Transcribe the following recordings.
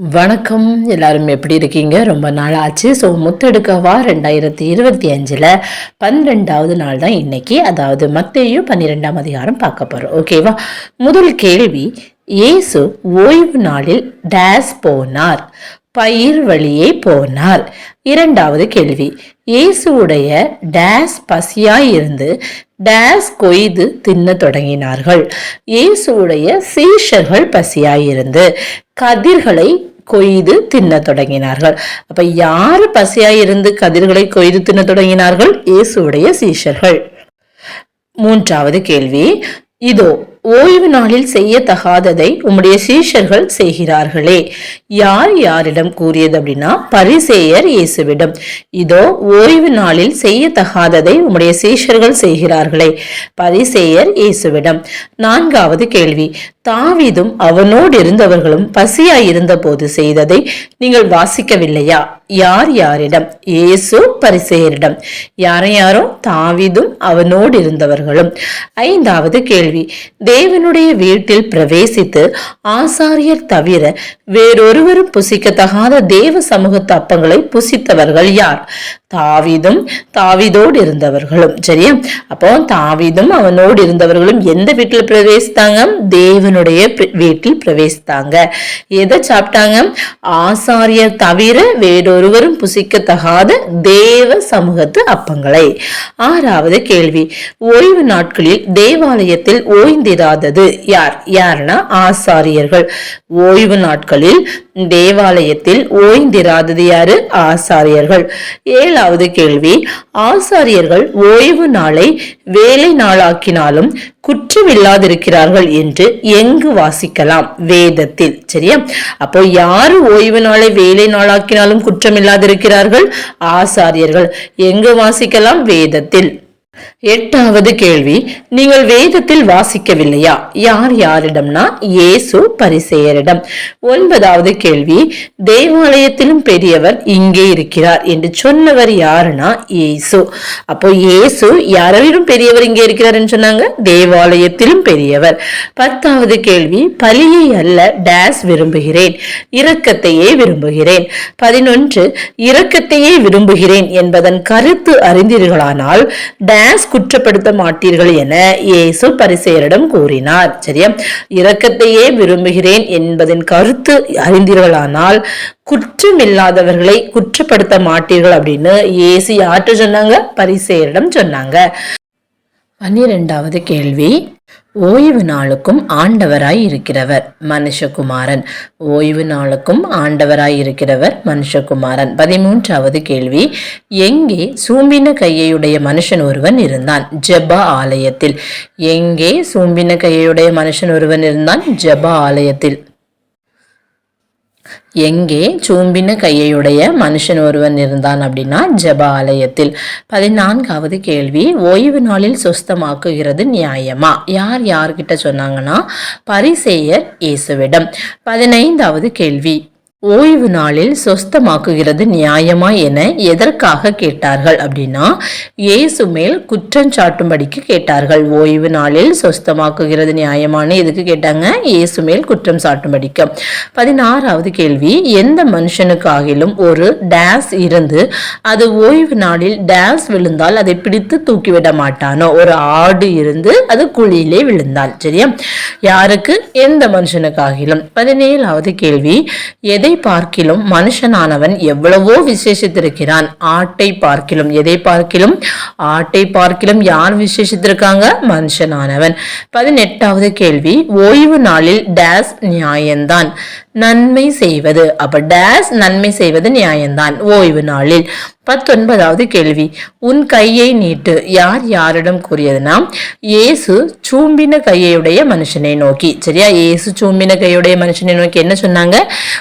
வணக்கம். எல்லாரும் எப்படி இருக்கீங்க? ரொம்ப நாள் ஆச்சு. ஸோ முத்தெடுக்கவா? ரெண்டாயிரத்தி இருபத்தி அஞ்சில் பன்னிரெண்டாவது நாள் தான் இன்னைக்கு. அதாவது மத்தையும் பன்னிரெண்டாம் அதிகாரம் பார்க்க போகிறோம் ஓகேவா முதல் கேள்வி இயேசு ஓய்வு நாளில் டேஸ் போனார் பயிர் வழியே போனார். இரண்டாவது கேள்வி இயேசுவுடைய டேஸ் பசியாய் இருந்து டேஸ் கொய்து தின்ன தொடங்கினார்கள். இயேசுவுடைய சீஷர்கள் பசியாயிருந்து கதிர்களை கொய்து தின்ன தொடங்கினார்கள். அப்ப யாரு பசியாய் இருந்து கதிர்களை கொய்து தின்ன தொடங்கினார்கள்? இயேசுடைய சீஷர்கள். மூன்றாவது கேள்வி இதோ ஓய்வு நாளில் செய்யத்தகாததை உம்முடைய சீஷர்கள் செய்கிறார்களே. யார் யாரிடம் கூறியது அப்படின்னா பரிசேயர் இயேசுவிடம். இதோ ஓய்வு நாளில் செய்யத்தகாததை உம்முடைய சீஷர்கள் செய்கிறார்களே. பரிசேயர் இயேசுவிடம் நான்காவது கேள்வி. தாவிதும் அவனோடு இருந்தவர்களும் பசியாயிருந்த போது செய்ததை நீங்கள் வாசிக்கவில்லையா? யார் யாரிடம்? இயேசு பரிசேயரிடம். யாரை யாரோ தாவிதும் அவனோடு இருந்தவர்களும் ஐந்தாவது கேள்வி. தேவனுடைய வீட்டில் பிரவேசித்து ஆசாரியர் தவிர வேறொருவரும் புசிக்கத்தகாத தேவ சமூகத்து அப்பங்களை புசித்தவர்கள் யார்? தாவிதும் தாவிதோடு இருந்தவர்களும் சரியா? அப்போ தாவிதும் அவனோடு இருந்தவர்களும் எந்த வீட்டில் பிரவேசித்தாங்க? தேவனுடைய வீட்டில் பிரவேசித்தாங்க. எதை சாப்பிட்டாங்க? ஆசாரியர் தவிர வேறொருவரும் புசிக்கத்தகாத தேவ சமூகத்து அப்பங்களை. ஆறாவது கேள்வி. ஓய்வு நாட்களில் தேவாலயத்தில் ஓய்ந்திராதது யார்? யாருன்னா ஆசாரியர்கள். ஓய்வு நாட்களில் தேவாலயத்தில் ஓய்ந்திராதது யாரு? ஆசாரியர்கள். ஏழாவது கேள்வி ஆசாரியர்கள் ஓய்வு நாளை வேலை நாளாக்கினாலும் குற்றமில்லாதிருக்கிறார்கள் என்று எங்கு வாசிக்கலாம்? வேதத்தில். சரியா? அப்போ யாரு ஓய்வு நாளை வேலை நாளாக்கினாலும் குற்றமில்லாதிருக்கிறார்கள்? ஆசாரியர்கள். எங்கு வாசிக்கலாம்? வேதத்தில். எட்டாவது கேள்வி. நீங்கள் வேதத்தில் வாசிக்கவில்லையா? யார் யாரிடம்னா? இயேசு பரிசேயரிடம். ஒன்பதாவது கேள்வி. தேவாலயத்திலும் பெரியவர் இங்கே இருக்கிறார் என்று சொன்னவர் யாருன்னா? இயேசு. அப்போ இயேசு யாரையும் பெரியவர் இங்கே இருக்கிறார் சொன்னாங்க? தேவாலயத்திலும் பெரியவர். பத்தாவது கேள்வி. பலியை அல்ல டேஸ் விரும்புகிறேன். இரக்கத்தையே விரும்புகிறேன். பதினொன்று. இரக்கத்தையே விரும்புகிறேன் என்பதன் கருத்து அறிந்தீர்களானால் டேஸ் குற்றப்படுத்த மாட்டீர்கள் என இயேசு பரிசெயரிடம் கூறினார். சரியா? இரக்கத்தையே விரும்புகிறேன் என்பதன் கருத்து அறிந்தீர்களானால் குற்றமில்லாதவர்களை குற்றப்படுத்த மாட்டீர்கள் அப்படின்னு இயேசு யார்கிட்ட சொன்னாங்க? பரிசேயரிடம் சொன்னாங்க. பன்னிரெண்டாவது கேள்வி. ஓய்வு நாளுக்கும் ஆண்டவராய் இருக்கிறவர் மனுஷகுமாரன். ஓய்வு நாளுக்கும் ஆண்டவராய் இருக்கிறவர் மனுஷகுமாரன். பதிமூன்றாவது கேள்வி. எங்கே சூம்பின கையையுடைய மனுஷன் ஒருவன் இருந்தான்? ஜப ஆலயத்தில். எங்கே சூம்பின கையையுடைய மனுஷன் ஒருவன் இருந்தான்? ஜப ஆலயத்தில். எங்கே சூம்பின கையையுடைய மனுஷன் ஒருவன் இருந்தான் அப்படின்னா ஜப ஆலயத்தில் பதினான்காவது கேள்வி ஓய்வு நாளில் சுஸ்தமாக்குகிறது நியாயமா? யார் யார்கிட்ட சொன்னாங்கன்னா பரிசேயர் இயேசுவிடம். பதினைந்தாவது கேள்வி ஓய்வு நாளில் சொஸ்தமாக்குகிறது நியாயமா என எதற்காக கேட்டார்கள் அப்படின்னா இயேசு மேல் குற்றம் சாட்டும்படிக்கு கேட்டார்கள். ஓய்வு நாளில் சொஸ்தமாக்குகிறது நியாயமான்னு எதுக்கு கேட்டாங்க? இயேசு மேல் குற்றம் சாட்டும்படிக்கு. பதினாறாவது கேள்வி எந்த மனுஷனுக்காகிலும் ஒரு டேஸ் இருந்து அது ஓய்வு நாளில் டேஸ் விழுந்தால் அதை பிடித்து தூக்கிவிட மாட்டானோ? ஒரு ஆடு இருந்து அது குழியிலே விழுந்தால் சரியா? யாருக்கு? எந்த மனுஷனுக்காகிலும். பதினேழாவது கேள்வி எதை பார்க்கிலும் மனுஷனானவன் எவ்வளவோ விசேஷித்திருக்கிறான். ஆட்டை பார்க்கிலும் எதை பார்க்கிலும்? ஆட்டை பார்க்கிலும் யார் விசேஷித்திருக்காங்க? மனுஷனானவன். பதினெட்டாவது கேள்வி ஓய்வு நாளில் டேஸ் நியாயம்தான். நன்மை செய்வது. அப்ப டேஸ் நன்மை செய்வது நியாயம்தான். ஓய்வு நாளில். பத்தொன்பதாவது கேள்வி. உன் கையை நீட்டு. யார் யாரிடம் கூறியதுன்னா ஏசு சூம்பின கையுடைய மனுஷனை நோக்கி. சரியா? ஏசு சூம்பின கையுடைய மனுஷனை நோக்கி என்ன சொன்னாங்க?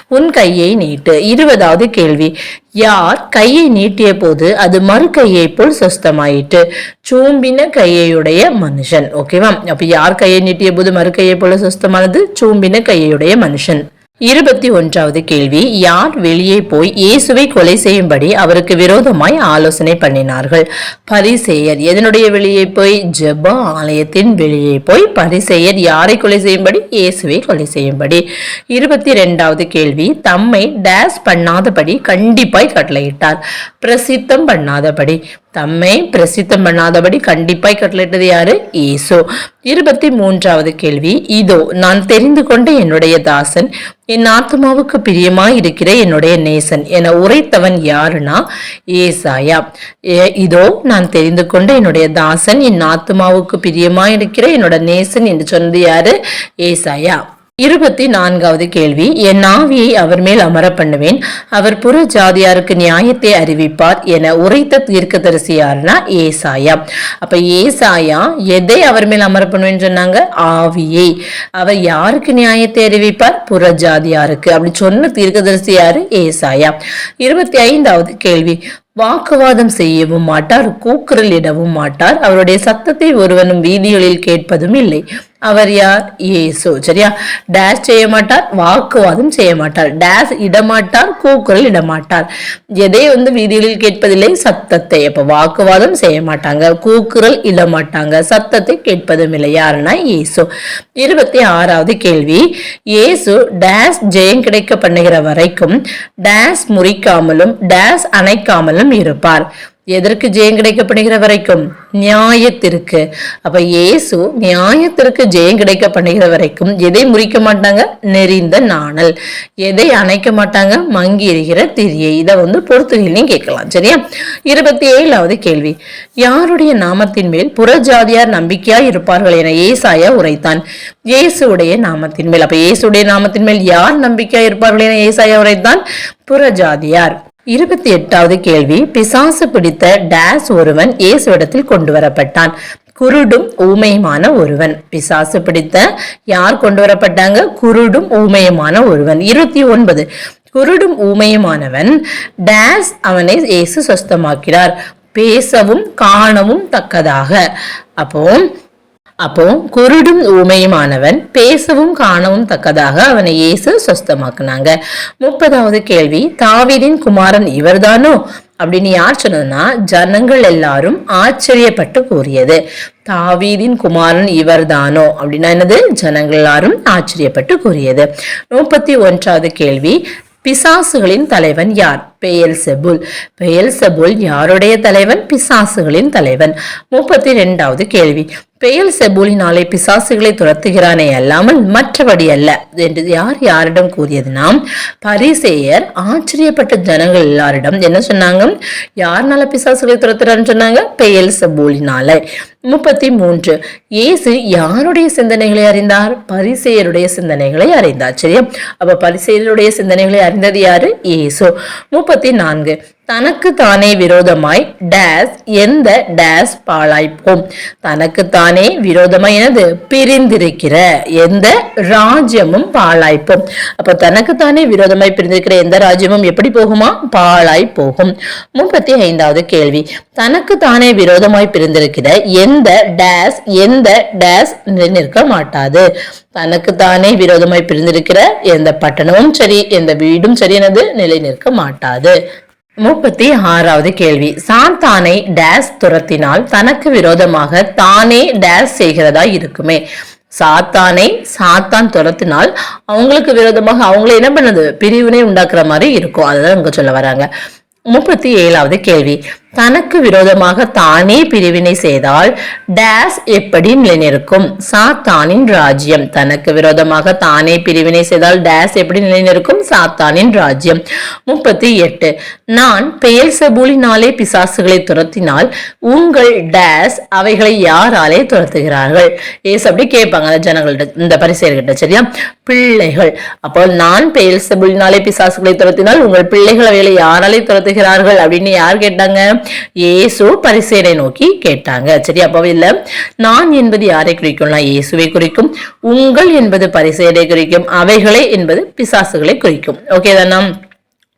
உன் கையை நீட்டு. இருபதாவது கேள்வி. யார் கையை நீட்டிய போது அது மறு கையை போல் சொஸ்தமாயிட்டு சூம்பின கையுடைய மனுஷன். ஓகேவா அப்ப யார் கையை நீட்டிய போது மறு கையை போல சொஸ்தமானது? சூம்பின கையுடைய மனுஷன். இருபத்தி ஒன்றாவது கேள்வி யார் வெளியே போய் இயேசுவை கொலை செய்யும்படி அவருக்கு விரோதமாய் ஆலோசனை பண்ணினார்கள்? பரிசெயர் எதனுடைய வெளியே போய்? ஜெப ஆலயத்தின் வெளியே போய் பரிசெயர் யாரை கொலை செய்யும்படி? இயேசுவை கொலை செய்யும்படி. இருபத்தி ரெண்டாவது கேள்வி தம்மை டேஸ் பண்ணாதபடி கண்டிப்பாய் கட்டளையிட்டார். பிரசித்தம் பண்ணாதபடி. தம்மை பிரசித்தம் பண்ணாதபடி கண்டிப்பாய் கட்டளையிட்டது யாரு? ஈசோ இருபத்தி மூன்றாவது கேள்வி. இதோ நான் தெரிந்து கொண்ட என்னுடைய தாசன் என் ஆத்மாவுக்கு பிரியமாய் இருக்கிற என்னுடைய நேசன் என உரைத்தவன் யாருன்னா ஏசாயா. ஏ- இதோ நான் தெரிந்து கொண்ட என்னுடைய தாசன் என் ஆத்மாவுக்கு பிரியமாய் இருக்கிற என்னோட நேசன் என்று சொன்னது யாரு? ஏசாயா. இருபத்தி நான்காவது கேள்வி என் ஆவியை அவர் மேல் அமர பண்ணுவேன் அவர் புற ஜாதியாருக்கு நியாயத்தை அறிவிப்பார் என உரைத்த தீர்க்கதரிசி யாருன்னா ஏசாயா. அப்ப ஏசாயா எதை அவர் மேல் அமர பண்ணுவேன்னு சொன்னாங்க? ஆவியை. அவர் யாருக்கு நியாயத்தை அறிவிப்பார்? புற ஜாதியாருக்கு அப்படி சொன்ன தீர்க்கதரிசி யாரு ஏசாயா. இருபத்தி ஐந்தாவது கேள்வி வாக்குவாதம் செய்யவும் மாட்டார் கூக்குரல் இடவும் மாட்டார். அவருடைய சத்தத்தை ஒருவனும் வீதிகளில் கேட்பதும் இல்லை. அவர் யார்? இயேசு. சரியா? டேஷ் செய்ய மாட்டார் வாக்குவாதம் செய்ய மாட்டார். டேஷ் இடமாட்டார் கூக்குரல் இடமாட்டார். எதை வந்து வீதிகளில் கேட்பதில்லை? சத்தத்தை. அப்ப வாக்குவாதம் செய்ய மாட்டாங்க கூக்குரல் இடமாட்டாங்க. சத்தத்தை கேட்பதும் இல்லை. யாருன்னா இயேசு. இருபத்தி ஆறாவது கேள்வி. இயேசு டேஷ் ஜெயம் கிடைக்க பண்ணுகிற வரைக்கும் டேஷ் முறிக்காமலும் டேஷ் அணைக்காமலும் இருப்பார். எதற்கு ஜெயம் கிடைக்கப்படுகிற வரைக்கும்? நியாயத்திற்கு. அப்ப இயேசு நியாயத்திற்கு ஜெயம் கிடைக்க பண்ணுகிற வரைக்கும் எதை முறிக்க மாட்டாங்க? நெறிந்த நாணல். எதை அணைக்க மாட்டாங்க? மங்கி இருக்கிற திரியை. இதை வந்து பொறுத்துகளையும் கேட்கலாம். சரியா? இருபத்தி ஏழாவது கேள்வி. யாருடைய நாமத்தின் மேல் புறஜாதியார் நம்பிக்கையா இருப்பார்கள் என ஏசாயா உரைத்தான். இயேசுடைய நாமத்தின் மேல். அப்ப இயேசுடைய நாமத்தின் மேல் யார் நம்பிக்கையா இருப்பார்கள் என ஏசாயா உரைத்தான்? புறஜாதியார் இருபத்தி எட்டாவது கேள்வி. பிசாசு பிடித்த டேஸ் ஒருவன் இயேசுவிடத்தில் கொண்டு வரப்பட்டான் குருடும் ஊமையுமான ஒருவன். பிசாசு பிடித்த யார் கொண்டு வரப்பட்டாங்க குருடும் ஊமையுமான ஒருவன். இருபத்தி ஒன்பது. குருடும் ஊமையுமானவன் டேஸ் அவனை இயேசு சொஸ்தமாக்கிறார் பேசவும் காணவும் தக்கதாக. அப்போ அப்போ குருடும் ஊமையுமானவன் பேசவும் காணவும் தக்கதாக அவனை இயேசு சொஸ்தமாக்குனாங்க. முப்பதாவது கேள்வி தாவிதின் குமாரன் இவர்தானோ? அப்படின்னு யார் சொன்னதுன்னா ஜனங்கள் எல்லாரும் ஆச்சரியப்பட்டு கூறியது. தாவீதின் குமாரன் இவர்தானோ? அப்படின்னா என்னது? ஜனங்கள் எல்லாரும் ஆச்சரியப்பட்டு கூறியது. முப்பத்தி ஒன்றாவது கேள்வி பிசாசுகளின் தலைவன் யார்? பெயல் செபுல் பெயல் செபுல் யாருடைய தலைவன்? பிசாசுகளின் தலைவன். முப்பத்தி ரெண்டாவது கேள்வி. பெயல் செபுலினாலே பிசாசுகளை துரத்துகிறானே அல்லாமல் மற்றபடி அல்ல. என்று யார் யாரிடம் கூறியதுனா பரிசேயர் ஆச்சரியப்பட்ட ஜனங்கள் எல்லாரிடம் என்ன சொன்னாங்க? யாருனால பிசாசுகளை துரத்துறான்னு சொன்னாங்க? பெயல் செபூலினால முப்பத்தி மூன்று. இயேசு யாருடைய சிந்தனைகளை அறிந்தார்? பரிசெயருடைய சிந்தனைகளை அறிந்தார். சரியா? அப்ப பரிசெயருடைய சிந்தனைகளை அறிந்தது யாரு? இயேசு. முப்பத்தி நான்கு. தனக்கு தானே விரோதமாய் டேஸ் எந்த டேஸ் பாழாய்ப்போம்? தனக்கு தானே விரோதமாய் எனது பிரிந்திருக்கிற எந்த ராஜ்யமும் பாழாய்ப்போம். அப்ப தனக்கு தானே விரோதமாய் பிரிந்திருக்கிற எந்த ராஜ்யமும் எப்படி போகுமா? பாழாய் போகும் முப்பத்தி ஐந்தாவது கேள்வி. தனக்கு தானே விரோதமாய் பிரிந்திருக்கிற எந்த டேஸ் எந்த டேஸ் நிற்க மாட்டாது. தனக்கு தானே விரோதமாய் பிரிந்திருக்கிற எந்த பட்டணமும் சரி எந்த வீடும் சரி எனது நிலை நிற்க மாட்டாது. முப்பத்தி ஆறாவது கேள்வி. சாத்தானை டேஸ் துரத்தினால் தனக்கு விரோதமாக தானே டேஸ் செய்கிறதா இருக்குமே? சாத்தானை சாத்தான் துரத்தினால் அவங்களுக்கு விரோதமாக அவங்கள என்ன பண்ணுது? பிரிவினை உண்டாக்குற மாதிரி இருக்கும். அதுதான் இங்க சொல்ல வராங்க. முப்பத்தி ஏழாவது கேள்வி. தனக்கு விரோதமாக தானே பிரிவினை செய்தால் டேஸ் எப்படி நிலைநிற்கும்? சாத்தானின் ராஜ்யம். தனக்கு விரோதமாக தானே பிரிவினை செய்தால் டேஸ் எப்படி நிலைநிற்கும்? சாத்தானின் ராஜ்யம். முப்பத்தி எட்டு. நான் பெயர் செபூலினாலே பிசாசுகளை துரத்தினால் உங்கள் டேஸ் அவைகளை யாராலே துரத்துகிறார்கள்? ஏஸ் அப்படி கேட்பாங்க ஜனங்கள்கிட்ட ஜனங்கள்ட்ட இந்த பரிசெயர்கிட்ட சரியா? பிள்ளைகள். அப்போ நான் பெயர் செபூலினாலே பிசாசுகளை துரத்தினால் உங்கள் பிள்ளைகள் அவைகளை யாராலே துரத்துகிறார்கள் அப்படின்னு யார் கேட்டாங்க? இயேசு பரிசேனை நோக்கி கேட்டாங்க. சரி அப்போ இல்ல. நான் என்பது யாரை குறிக்கும்னா இயேசுவை குறிக்கும். உங்கள் என்பது பரிசேனை குறிக்கும். அவைகளை என்பது பிசாசுகளை குறிக்கும். ஓகே தானா?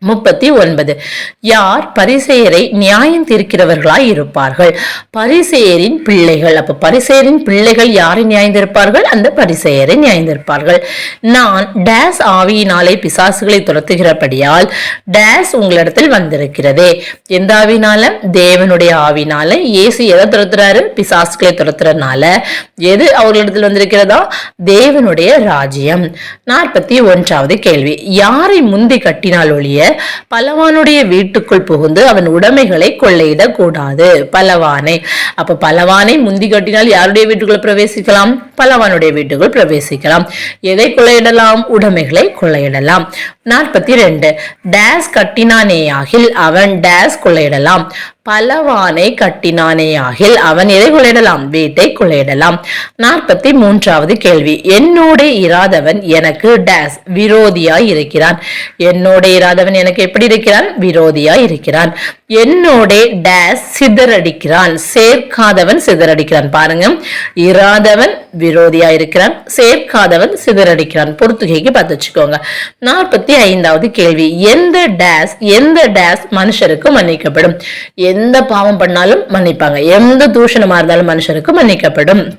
முப்பத்தி ஒன்பது. யார் பரிசெயரை நியாயம் தீர்க்கிறவர்களாய் இருப்பார்கள்? பரிசெயரின் பிள்ளைகள். அப்ப பரிசெயரின் பிள்ளைகள் யாரை நியாயந்திருப்பார்கள் அந்த பரிசெயரை நியாயந்திருப்பார்கள் நான் டேஸ் ஆவியினாலே பிசாசுகளை துரத்துகிறபடியால் டேஸ் உங்களிடத்தில் வந்திருக்கிறதே. எந்த ஆவினால? தேவனுடைய ஆவினால. இயேசு எதை துரத்துறாரு? பிசாசுகளை துரத்துறதுனால. எது அவர்களிடத்தில் வந்திருக்கிறதா? தேவனுடைய ராஜ்யம். நாற்பத்தி ஒன்றாவது கேள்வி. யாரை முந்தி கட்டினால் ஒழிய பலவானுடைய வீட்டுக்குள் புகுந்து அவன் உடைமைகளை கொள்ளையிடக் கூடாது பலவானை. அப்ப பலவானை முந்தி கட்டினால் யாருடைய வீட்டுக்குள் பிரவேசிக்கலாம்? பலவானுடைய வீட்டுக்குள் பிரவேசிக்கலாம். எதை கொள்ளையிடலாம்? உடைமைகளை கொள்ளையிடலாம். நாற்பத்தி ரெண்டு. டேஸ் கட்டினானேயாகில் அவன் டேஸ் கொள்ளையிடலாம். பலவானை கட்டினானேயாகில் அவன் எதை கொள்ளையிடலாம்? வீட்டை கொள்ளையிடலாம். நாற்பத்தி மூன்றாவது கேள்வி. என்னோட இராதவன் எனக்கு டேஸ் விரோதியாய் இருக்கிறான். என்னோட இராதவன் எனக்கு எப்படி இருக்கிறான்? விரோதியாய் இருக்கிறான். என்னோட டேஸ் சிதறடிக்கிறான். சேர்க்காதவன் சிதறடிக்கிறான். பாருங்க. இராதவன் விரோதியா இருக்கிறான். சேர்க்காதவன் சிதறடிக்கிறான். பொறுத்துகைக்கு பார்த்து வச்சுக்கோங்க. நாற்பத்தி ஐந்தாவது கேள்வி. எந்த டேஸ் எந்த டேஸ் மனுஷருக்கு மன்னிக்கப்படும்? எந்த பாவம் பண்ணாலும் மன்னிப்பாங்க. எந்த தூஷணமா இருந்தாலும் மனுஷருக்கு மன்னிக்கப்படும்.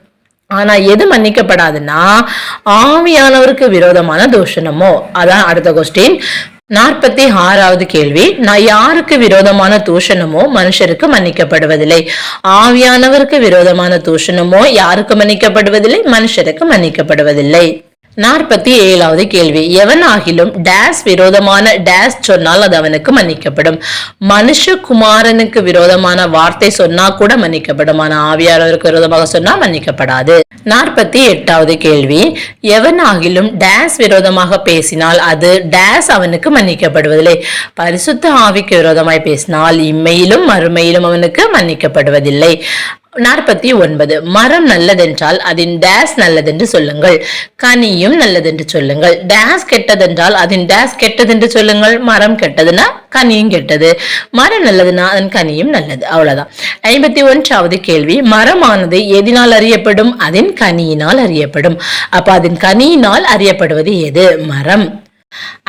ஆனா எது மன்னிக்கப்படாதுன்னா ஆவியானவருக்கு விரோதமான தூஷணமோ. அதான் அடுத்த கொஸ்டின் நாற்பத்தி ஆறாவது கேள்வி. நான் யாருக்கு விரோதமான தூஷணமோ மனுஷருக்கு மன்னிக்கப்படுவதில்லை. ஆவியானவருக்கு விரோதமான தூஷணமோ யாருக்கு மன்னிக்கப்படுவதில்லை? மனுஷருக்கு மன்னிக்கப்படுவதில்லை. நாற்பத்தி ஏழாவது கேள்வி. எவனாகிலும் டேஸ் விரோதமான டேஸ் சொன்னால் அது அவனுக்கு மன்னிக்கப்படும். மனுஷகுமாரனுக்கு விரோதமான வார்த்தை சொன்னா கூட மன்னிக்கப்படும். ஆனா ஆவியானவருக்கு விரோதமாக சொன்னா மன்னிக்கப்படாது. நாற்பத்தி எட்டாவது கேள்வி. எவனாகிலும் டேஸ் விரோதமாக பேசினால் அது டேஸ் அவனுக்கு மன்னிக்கப்படுவதில்லை. பரிசுத்த ஆவிக்கு விரோதமாய் பேசினால் இம்மையிலும் மறுமையிலும் அவனுக்கு மன்னிக்கப்படுவதில்லை. நாற்பத்தி ஒன்பது. மரம் நல்லதென்றால் அதன் டேஸ் நல்லதென்று சொல்லுங்கள். கனியும் நல்லதென்று சொல்லுங்கள். டேஸ் கெட்டதென்றால் அதன் டேஸ் கெட்டதென்று சொல்லுங்கள். மரம் கெட்டதுன்னா கனியும் கெட்டது. மரம் நல்லதுன்னா அதன் கனியும் நல்லது. அவ்வளவுதான். ஐம்பத்தி ஒன்றாவது கேள்வி. மரமானது எதினால் அறியப்படும்? அதன் கனியினால் அறியப்படும். அப்ப அதன் கனியினால் அறியப்படுவது எது? மரம்.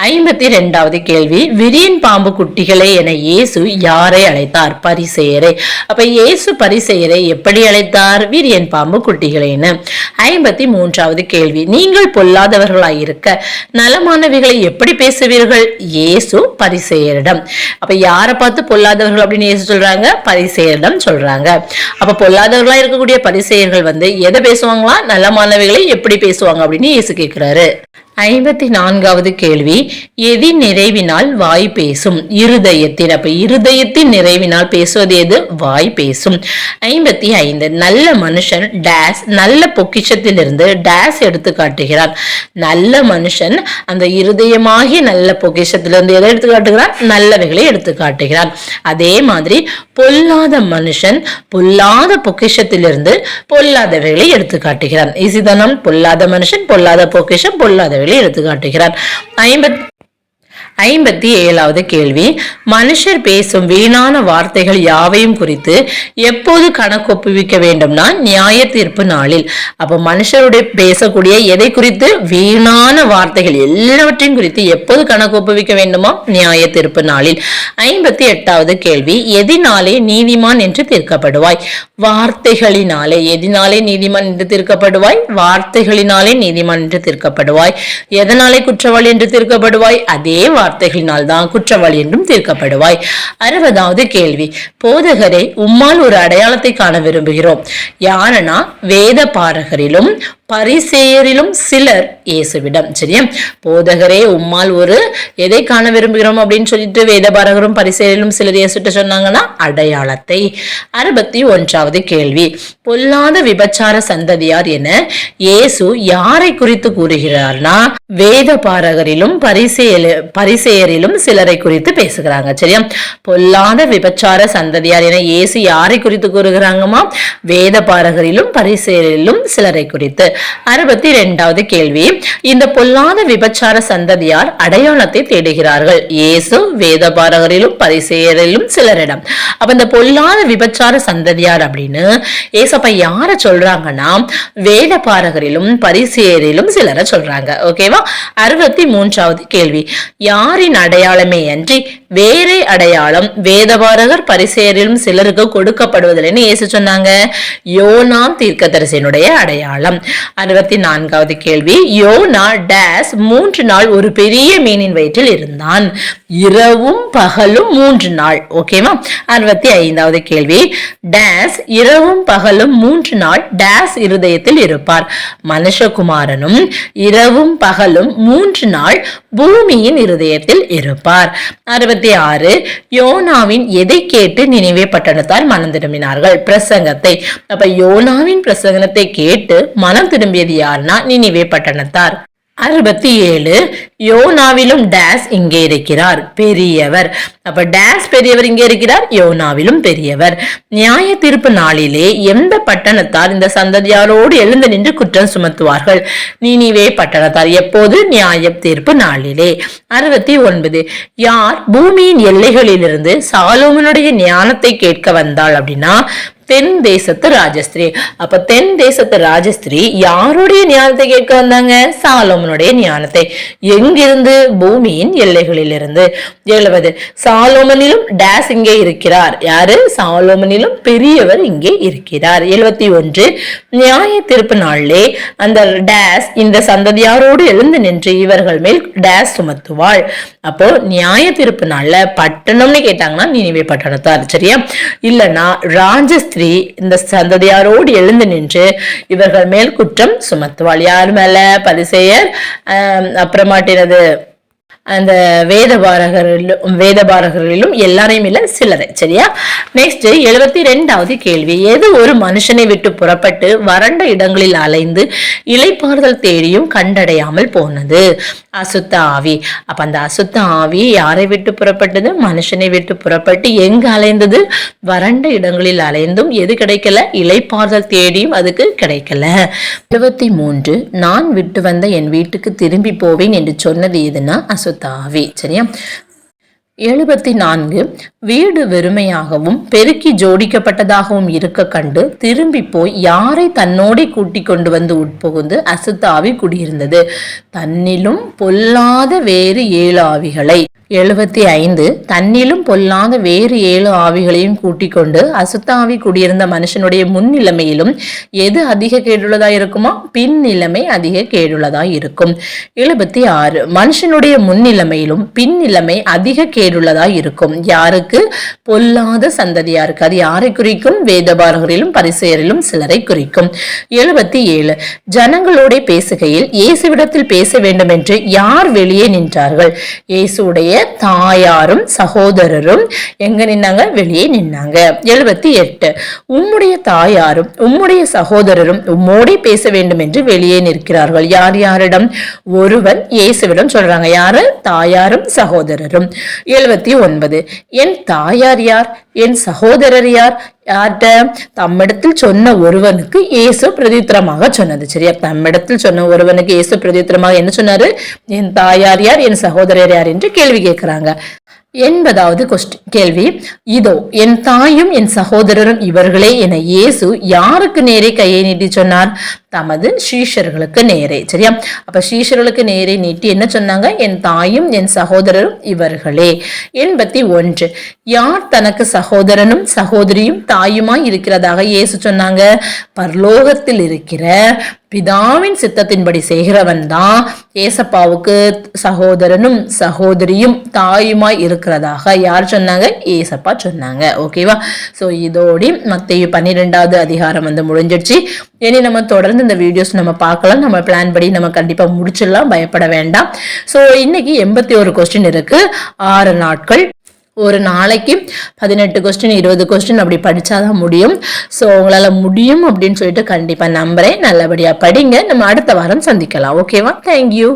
ஐம்பத்தி ரெண்டாவது கேள்வி விரியன் பாம்பு குட்டிகளே என இயேசு யாரை அழைத்தார்? பரிசெயரை. அப்ப இயேசு பரிசெயரை எப்படி அழைத்தார்? விரியன் பாம்பு குட்டிகளேன்னு. ஐம்பத்தி மூன்றாவது கேள்வி நீங்கள் பொல்லாதவர்களாய் இருக்க நலமானவைகளை எப்படி பேசுவீர்கள்? இயேசு பரிசெயரிடம். அப்ப யாரை பார்த்து பொல்லாதவர்கள் அப்படின்னு இயேசு சொல்றாங்க? பரிசெயரிடம் சொல்றாங்க. அப்ப பொல்லாதவர்களா இருக்கக்கூடிய பரிசெயர்கள் வந்து எதை பேசுவாங்களா? நலமானவைகளை எப்படி பேசுவாங்க அப்படின்னு இயேசு கேட்கிறாரு ஐம்பத்தி நான்காவது கேள்வி. எதி நிறைவினால் வாய் பேசும்? இருதயத்தின். அப்ப இருதயத்தின் நிறைவினால் பேசுவது எது? வாய் பேசும். ஐம்பத்தி ஐந்து. நல்ல மனுஷன் டேஸ் நல்ல பொக்கிஷத்திலிருந்து டேஸ் எடுத்து காட்டுகிறான். நல்ல மனுஷன் அந்த இருதயமாகிய நல்ல பொக்கிஷத்திலிருந்து எதை எடுத்து காட்டுகிறான்? நல்லவைகளை எடுத்து காட்டுகிறான். அதே மாதிரி பொல்லாத மனுஷன் பொல்லாத பொக்கிஷத்திலிருந்து பொல்லாதவைகளை எடுத்து காட்டுகிறான். இசிதனம் பொல்லாத மனுஷன் பொல்லாத பொக்கிஷம் பொல்லாதவை பொல்லாதவைகளை எடுத்து காட்டுகிறான் ஐம்பத் ஐம்பத்தி ஏழாவது கேள்வி. மனுஷர் பேசும் வீணான வார்த்தைகள் யாவையும் குறித்து எப்போது கணக்கொப்புவிக்க வேண்டும்னா நியாய தீர்ப்பு நாளில். அப்ப மனுஷருடைய பேசக்கூடிய எதை குறித்து? வீணான வார்த்தைகள் எல்லாவற்றையும் குறித்து எப்போது கணக்கொப்புவிக்க வேண்டுமா? நியாய தீர்ப்பு நாளில். ஐம்பத்தி எட்டாவது கேள்வி. எதினாலே நீதிமான் என்று தீர்க்கப்படுவாய்? வார்த்தைகளினாலே எதினாலே நீதிமான் என்று தீர்க்கப்படுவாய்? வார்த்தைகளினாலே நீதிமான் என்று தீர்க்கப்படுவாய். எதனாலே குற்றவாளி என்று தீர்க்கப்படுவாய்? அதே வார்த்தைகளினால் தான் குற்றவாளி என்றும் தீர்க்கப்படுவாய். அறுபதாவது கேள்வி. போதகரை உம்மால் ஒரு அடையாளத்தை காண விரும்புகிறோம். யாரனா வேத பாரகரிலும் பரிசேயரிலும் சிலர் இயேசுவிடம். சரியா? போதகரே உம்மால் ஒரு எதை காண விரும்புகிறோம் அப்படின்னு சொல்லிட்டு வேதபாரகரும் பரிசேயரிலும் சிலர் இயேசுட்டு சொன்னாங்கன்னா அடையாளத்தை. அறுபத்தி ஒன்றாவது கேள்வி. பொல்லாத விபச்சார சந்ததியார் என இயேசு யாரை குறித்து கூறுகிறார்னா வேத பாரகரிலும் பரிசேய பரிசேயரிலும் சிலரை குறித்து பேசுகிறாங்க. சரியா? பொல்லாத விபச்சார சந்ததியார் என இயேசு யாரை குறித்து கூறுகிறாங்கம்மா? வேத பாரகரிலும் பரிசேயரிலும் சிலரை குறித்து. அறுபத்தி ரெண்டாவது கேள்வி. இந்த பொல்லாத விபச்சார சந்ததியார் அடையாளத்தை தேடுகிறார்கள். இயேசு வேதபாரகரிலும் பரிசெயரிலும் சிலரிடம். அப்ப இந்த பொல்லாத விபச்சார சந்ததியார் அப்படின்னு ஏசப்பா யார சொல்றாங்கன்னா வேதபாரகரிலும் பரிசேரிலும் சிலரை சொல்றாங்க. ஓகேவா? அறுபத்தி மூன்றாவது கேள்வி. யாரின் அடையாளமே அன்றி வேறே அடையாளம் வேதபாரகர் பரிசேரிலும் சிலருக்கு கொடுக்கப்படுவதில்லைன்னு ஏசி சொன்னாங்க? யோனாம் தீர்க்கதரிசனுடைய அடையாளம். அறுபத்தி நான்காவது கேள்வி. யோனா டேஸ் மூன்று நாள் ஒரு பெரிய மீனின் வயிற்றில் இருந்தான். இரவும் பகலும் மூன்று நாள். ஓகேவா அறுபத்தி ஐந்தாவது கேள்வி. டேஸ் இரவும் பகலும் மூன்று நாள் டேஸ் இருதயத்தில் இருப்பார். மனுஷகுமாரனும் இரவும் பகலும் மூன்று நாள் பூமியின் இருதயத்தில் இருப்பார். அறுபத்தி ஆறு யோனாவின் எதை கேட்டு நினைவே பட்டணத்தார் மனம் திரும்பினார்கள். பிரசங்கத்தை அப்ப யோனாவின் பிரசங்கத்தை கேட்டு மனம் திரும்பியது யாருன்னா நினைவே பட்டணத்தார் அறுபத்தி ஏழு யோனாவிலும் டேஸ் இங்கே இருக்கிறார் பெரியவர். அப்ப டேஸ் பெரியவர் இங்கே இருக்கிறார் யோனாவிலும் பெரியவர். நியாய தீர்ப்பு நாளிலே எந்த பட்டணத்தார் இந்த சந்ததியாரோடு எழுந்து நின்று குற்றம் சுமத்துவார்கள்? நீனிவே பட்டணத்தார். எப்போது? நியாய தீர்ப்பு நாளிலே. அறுபத்தி ஒன்பது யார் பூமியின் எல்லைகளிலிருந்து சாலோமனுடைய ஞானத்தை கேட்க வந்தாள் அப்படின்னா தென் தேசத்து ராஜஸ்திரி. அப்ப தென் தேசத்து ராஜஸ்திரி யாருடைய ஞானத்தை கேட்க வந்தாங்க? சாலோமனுடைய ஞானத்தை. எங்கிருந்து? பூமியின் எல்லைகளில் இருந்து எழுபது சாலோமனிலும் டேஸ் இங்கே இருக்கிறார். யாரு? சாலோமனிலும் பெரியவர் இங்கே இருக்கிறார். எழுபத்தி ஒன்று. நியாய திருப்பு நாளிலே அந்த டேஸ் இந்த சந்ததியாரோடு எழுந்து நின்று இவர்கள் மேல் டேஸ் சுமத்துவாள். அப்போ நியாய திருப்பு நாள்ல பட்டணம்னு கேட்டாங்கன்னா நினைவே பட்டணத்தார். சரியா? இல்லைன்னா ராஜஸ்திரி இந்த சந்ததியாரோடு எழுந்து நின்று இவர்கள் மேல் குற்றம் சுமத்துவாள். யாரும் மேல? பரிசெயர் அப்புறமாட்டினது அந்த வேதபாரகரிலும் வேதபாரகர்களிலும் எல்லாரையும் இல்லை சிலரை சரியா? நெக்ஸ்ட் எழுபத்தி ரெண்டாவது கேள்வி. எது ஒரு மனுஷனை விட்டு புறப்பட்டு வறண்ட இடங்களில் அலைந்து இலைப்பாறுதல் தேடியும் கண்டடையாமல் போனது? அசுத்த ஆவி. அப்ப அந்த அசுத்த ஆவி யாரை விட்டு புறப்பட்டது? மனுஷனை விட்டு புறப்பட்டு எங்கு அலைந்தது? வறண்ட இடங்களில் அலைந்தும் எது கிடைக்கல? இலைப்பாறுதல் தேடியும் அதுக்கு கிடைக்கல. எழுபத்தி மூன்று நான் விட்டு வந்த என் வீட்டுக்கு திரும்பி போவேன் என்று சொன்னது எதுனா அசுத்த தாவி சரியா? எழுபத்தி நான்கு வீடு வெறுமையாகவும் பெருக்கி ஜோடிக்கப்பட்டதாகவும் இருக்க கண்டு திரும்பி போய் யாரை தன்னோடே கூட்டிக் கொண்டு வந்து உட்புகுந்து அசுத்தாவி குடியிருந்தது. தன்னிலும் பொல்லாத வேறு ஏழு ஆவிகளை. எழுபத்தி ஐந்து தன்னிலும் பொல்லாத வேறு ஏழு ஆவிகளையும் கூட்டிக் கொண்டு அசுத்தாவி குடியிருந்த மனுஷனுடைய முன் நிலைமையிலும் எது அதிக கேடுள்ளதா இருக்குமோ பின் நிலைமை அதிக கேடுள்ளதா இருக்கும். எழுபத்தி ஆறு மனுஷனுடைய முன் நிலைமையிலும் பின் நிலைமை அதிக கேடுள்ளதா இருக்கும். யாருக்கு? பொல்லாத சந்ததியாருக்கு. அது யாரை குறிக்கும்? வேதபாரகரிலும் பரிசெயரிலும் சிலரை குறிக்கும். எழுபத்தி ஏழு ஜனங்களோட பேசுகையில் இயேசுவிடத்தில் பேச வேண்டும் என்று யார் வெளியே நின்றார்கள்? இயேசுடைய தாயாரும் சகோதரரும் எங்க நின்னாங்க? வெளியே நின்னாங்க. எழுபத்தி எட்டு. உம்முடைய தாயாரும் உம்முடைய சகோதரரும் உம்மோடே பேச வேண்டும் என்று வெளியே நிற்கிறார்கள். யார் யாரிடம்? ஒருவன் இயேசுவிடம் சொல்றாங்க. யாரு? தாயாரும் சகோதரரும். எழுபத்தி ஒன்பது. என் தாயார் யார்? என் சகோதரர் யார்? யார்கிட்ட? தம்மிடத்தில் சொன்ன ஒருவனுக்கு இயேசு பிரதித்திரமாக சொன்னது. சரியா? தம்மிடத்தில் சொன்ன ஒருவனுக்கு இயேசு பிரதித்திரமாக என்ன சொன்னாரு? என் தாயார் யார்? என் சகோதரர் யார்? என்று கேள்வி கேட்கிறாங்க. எண்பதாவது கொஸ்டின் கேள்வி இதோ என் தாயும் என் சகோதரரும் இவர்களே என இயேசு யாருக்கு நேரே கையை நீட்டி சொன்னார்? தமது ஸ்ரீஷர்களுக்கு நேரே. சரியா? அப்ப ஸ்ரீஷர்களுக்கு நேரே நீட்டி என்ன சொன்னாங்க? என் தாயும் என் சகோதரரும் இவர்களே. எண்பத்தி ஒன்று. யார் தனக்கு சகோதரனும் சகோதரியும் தாயுமாய் இருக்கிறதாக இயேசு சொன்னாங்க? பரலோகத்தில் இருக்கிற பிதாவின் சித்தத்தின்படி செய்கிறவன் தான் ஏசப்பாவுக்கு சகோதரனும் சகோதரியும் தாயுமாய் இருக்கிறதாக யார் சொன்னாங்க? ஏசப்பா சொன்னாங்க. ஓகேவா ஸோ இதோடி மத்திய பன்னிரெண்டாவது அதிகாரம் வந்து முடிஞ்சிடுச்சு. இனி நம்ம தொடர்ந்து இந்த வீடியோஸ் நம்ம பார்க்கலாம். நம்ம பிளான் படி நம்ம கண்டிப்பாக முடிச்சிடலாம். பயப்பட வேண்டாம். ஸோ இன்னைக்கு எண்பத்தி ஒரு கொஸ்டின் இருக்கு. ஆறு நாட்கள். ஒரு நாளைக்கு பதினெட்டு கொஸ்டின் இருபது கொஸ்டின் அப்படி படித்தாதான் முடியும். ஸோ உங்களால் முடியும் அப்படின்னு சொல்லிட்டு கண்டிப்பாக நம்புகிறேன் நல்லபடியாக படிங்க. நம்ம அடுத்த வாரம் சந்திக்கலாம். ஓகேவா தேங்க்யூ